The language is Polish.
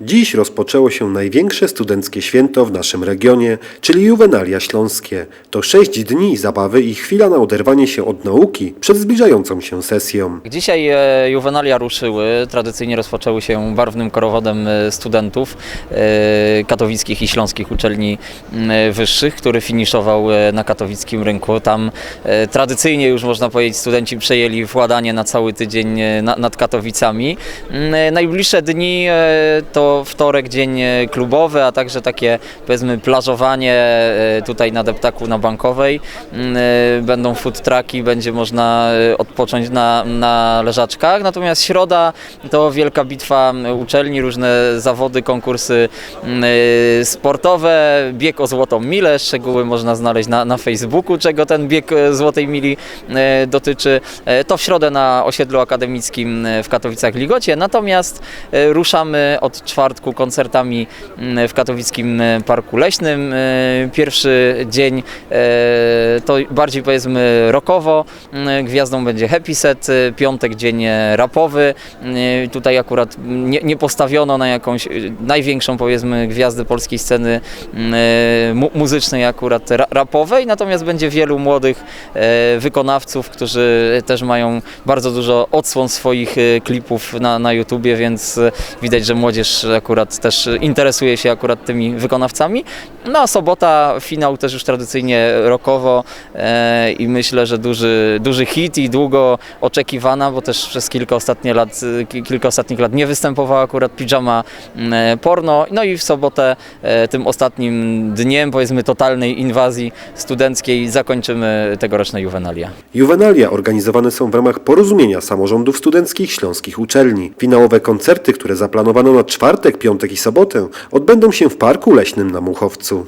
Dziś rozpoczęło się największe studenckie święto w naszym regionie, czyli Juwenalia Śląskie. To sześć dni zabawy i chwila na oderwanie się od nauki przed zbliżającą się sesją. Dzisiaj e, juwenalia ruszyły. Tradycyjnie rozpoczęły się barwnym korowodem e, studentów e, katowickich i śląskich uczelni wyższych, który finiszował na katowickim rynku. Tam tradycyjnie już można powiedzieć studenci przejęli władanie na cały tydzień na, nad Katowicami. Najbliższe dni to wtorek, dzień e, klubowy, a także takie powiedzmy plażowanie e, tutaj na deptaku na Bankowej. M, e, Będą food trucki, będzie można odpocząć na, na leżaczkach. Natomiast środa to wielka bitwa uczelni, różne zawody, konkursy sportowe, bieg o złotą milę. Szczegóły można znaleźć na, na Facebooku, czego ten bieg złotej mili dotyczy. To w środę na osiedlu akademickim w Katowicach-Ligocie. Natomiast ruszamy od czwartku koncertami m, w katowickim e, Parku Leśnym. E, Pierwszy dzień e, to bardziej powiedzmy rockowo. M, Gwiazdą będzie Happy Set, piątek dzień rapowy. E, Tutaj akurat nie, nie postawiono na jakąś największą powiedzmy gwiazdę polskiej sceny mu, muzycznej akurat ra, rapowej, natomiast będzie wielu młodych wykonawców, którzy też mają bardzo dużo odsłon swoich klipów na, na YouTubie, więc widać, że młodzież akurat też interesuje się akurat tymi wykonawcami. No a sobota finał też już tradycyjnie rockowo e, i myślę, że duży, duży hit i długo oczekiwana, bo też przez kilka, ostatnie lat, ki- kilka ostatnich lat nie występowała akurat pijama m, e, porno. No i w sobotę e, tym ostatnim dniem powiedzmy totalnej inwazji studenckiej zakończymy tegoroczne juwenalia. Juwenalia organizowane są w ramach porozumienia samorządów studenckich śląskich uczelni. Finałowe koncerty, które zaplanowano na czwartek, piątek i sobotę, odbędą się w Parku Leśnym na Muchowcu.